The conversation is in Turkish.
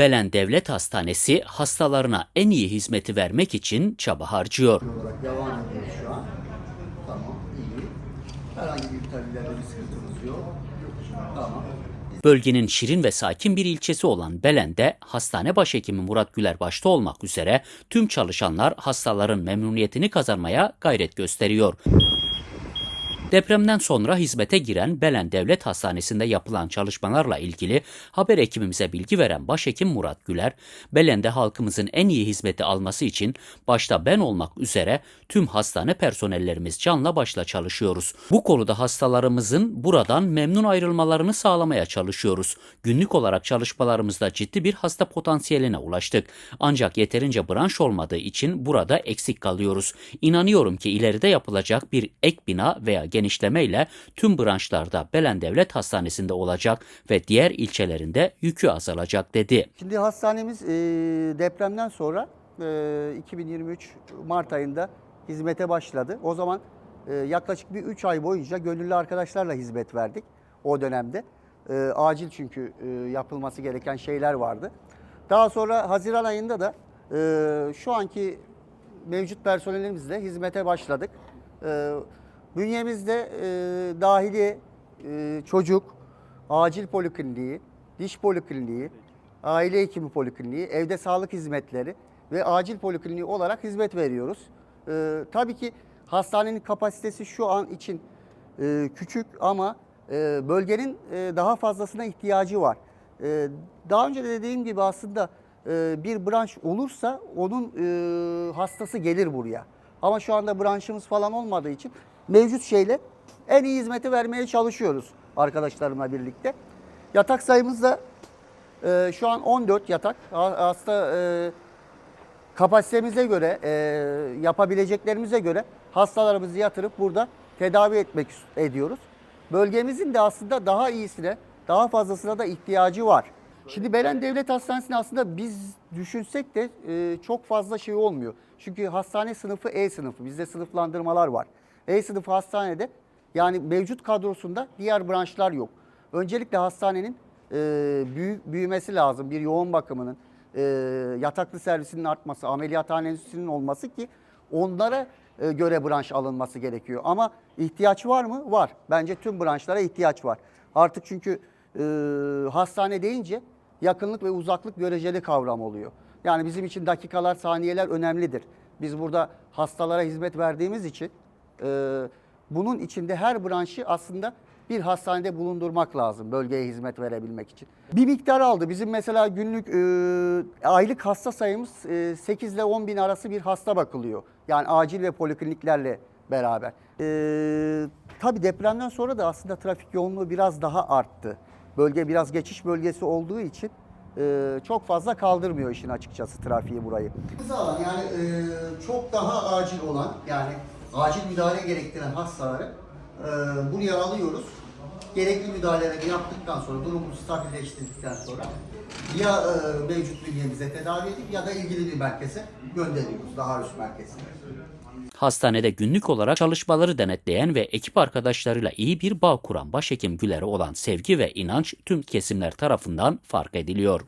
Belen Devlet Hastanesi hastalarına en iyi hizmeti vermek için çaba harcıyor. olarak devam ediyoruz şu an. Tamam, iyi. Herhangi bir tabilerde bir sıkıntımız yok. Tamam. Bölgenin şirin ve sakin bir ilçesi olan Belen'de hastane başhekimi Murat Güler başta olmak üzere tüm çalışanlar hastaların memnuniyetini kazanmaya gayret gösteriyor. Depremden sonra hizmete giren Belen Devlet Hastanesi'nde yapılan çalışmalarla ilgili haber ekibimize bilgi veren Başhekim Murat Güler, Belen'de halkımızın en iyi hizmeti alması için başta ben olmak üzere tüm hastane personellerimiz canla başla çalışıyoruz. Bu konuda hastalarımızın buradan memnun ayrılmalarını sağlamaya çalışıyoruz. Günlük olarak çalışmalarımızda ciddi bir hasta potansiyeline ulaştık. Ancak yeterince branş olmadığı için burada eksik kalıyoruz. İnanıyorum ki ileride yapılacak bir ek bina veya genişlemeyle tüm branşlarda Belen Devlet Hastanesi'nde olacak ve diğer ilçelerinde yükü azalacak dedi. Şimdi hastanemiz e, depremden sonra e, 2023 Mart ayında hizmete başladı. O zaman e, yaklaşık bir 3 ay boyunca gönüllü arkadaşlarla hizmet verdik o dönemde. E, acil çünkü e, yapılması gereken şeyler vardı. Daha sonra Haziran ayında da e, şu anki mevcut personelimizle hizmete başladık. E, bünyemizde e, dahili e, çocuk, acil polikliniği, diş polikliniği, aile hekimi polikliniği, evde sağlık hizmetleri ve acil polikliniği olarak hizmet veriyoruz. Ee, tabii ki hastanenin kapasitesi şu an için e, küçük ama e, bölgenin e, daha fazlasına ihtiyacı var. E, daha önce de dediğim gibi aslında e, bir branş olursa onun e, hastası gelir buraya. Ama şu anda branşımız falan olmadığı için mevcut şeyle en iyi hizmeti vermeye çalışıyoruz arkadaşlarımla birlikte. Yatak sayımız da e, şu an 14 yatak. Ha- Hasta e, kapasitemize göre, e, yapabileceklerimize göre hastalarımızı yatırıp burada tedavi etmek ediyoruz. Bölgemizin de aslında daha iyisine, daha fazlasına da ihtiyacı var. Şimdi Belen Devlet Hastanesi'ni aslında biz düşünsek de e, çok fazla şey olmuyor. Çünkü hastane sınıfı E sınıfı, bizde sınıflandırmalar var. E sınıfı hastanede yani mevcut kadrosunda diğer branşlar yok. Öncelikle hastanenin e, büyü- büyümesi lazım. Bir yoğun bakımının, e, yataklı servisinin artması, ameliyathanesinin olması ki onlara e, göre branş alınması gerekiyor. Ama ihtiyaç var mı? Var. Bence tüm branşlara ihtiyaç var. Artık çünkü e, hastane deyince yakınlık ve uzaklık göreceli kavram oluyor. Yani bizim için dakikalar, saniyeler önemlidir. Biz burada hastalara hizmet verdiğimiz için e, bunun içinde her branşı aslında bir hastanede bulundurmak lazım bölgeye hizmet verebilmek için. Bir miktar aldı. Bizim mesela günlük e, aylık hasta sayımız e, 8 ile 10 bin arası bir hasta bakılıyor. Yani acil ve polikliniklerle beraber. E, tabii depremden sonra da aslında trafik yoğunluğu biraz daha arttı. Bölge biraz geçiş bölgesi olduğu için e, çok fazla kaldırmıyor işin açıkçası trafiği burayı. alan yani e, çok daha acil olan yani acil müdahale gerektiren hastaları e, buraya alıyoruz. Gerekli müdahaleleri yaptıktan sonra durumunu stabilleştirdikten sonra ya e, mevcut bünyemize tedavi edip ya da ilgili bir merkeze gönderiyoruz daha üst merkezine. Hastanede günlük olarak çalışmaları denetleyen ve ekip arkadaşlarıyla iyi bir bağ kuran başhekim Güler'e olan sevgi ve inanç tüm kesimler tarafından fark ediliyor.